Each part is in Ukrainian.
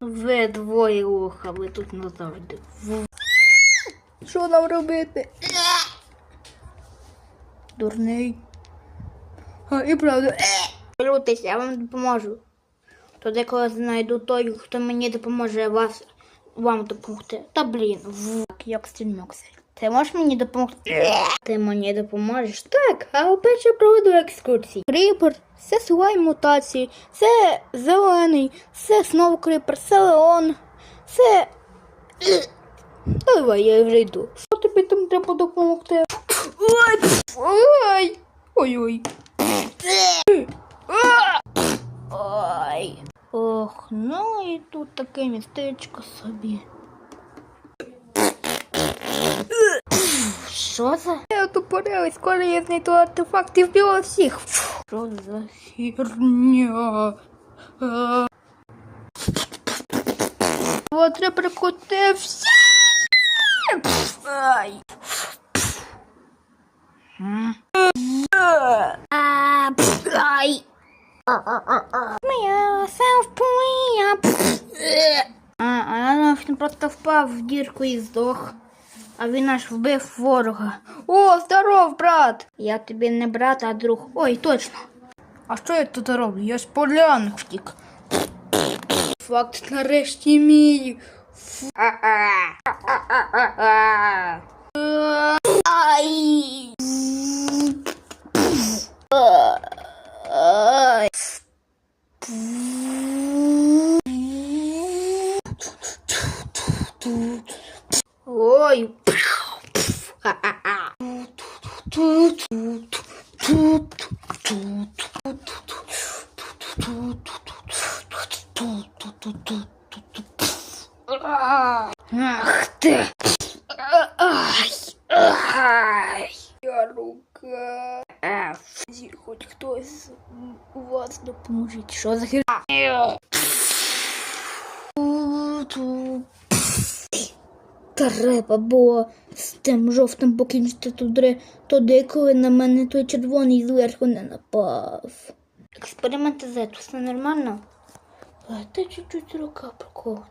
Ви двоє лоха, ви тут назавжди. Що нам робити? Дурний. А, і правда. Крутись, я вам допоможу. То деколи знайду той, хто мені допоможе вас, вам допомогти. Та блін, в як стрімоксель. Ти можеш мені допомогти? Ти мені допоможеш? Так, а перше проведу екскурсії. Кріпер, це слайм мутації, це зелений, це знову кріпер, це Леон, це. Давай, я вже йду. Що тобі там треба допомогти? Ой! Ой! Ой-ой. Ой. Ох, ну і тут таке містечко собі. Що за? Я тупорилась, коли я знайду артефакт і вбила всіх. Що за Херня. А. От треба прикотився. Ай. Ай. А, а я просто впав в дірку і здох. А він аж вбив ворога. О, здоров, брат. Я тобі не брат, а друг. Ой, точно. А що я тут роблю? Я ж поляну втік. Факт нарешті мій. Ай. Ой. Ах ти. Ай. Ай. Я рука. Зі, Хоч хтось у вас допоможіть. Що за хер? Треба було з тим жовтим покінчити туди, туди, коли на мене той червоний зверху не напав. Експерименти Z, все нормально? Та чуть-чуть рука прокована.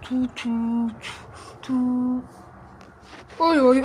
두두두두두. 어이 어이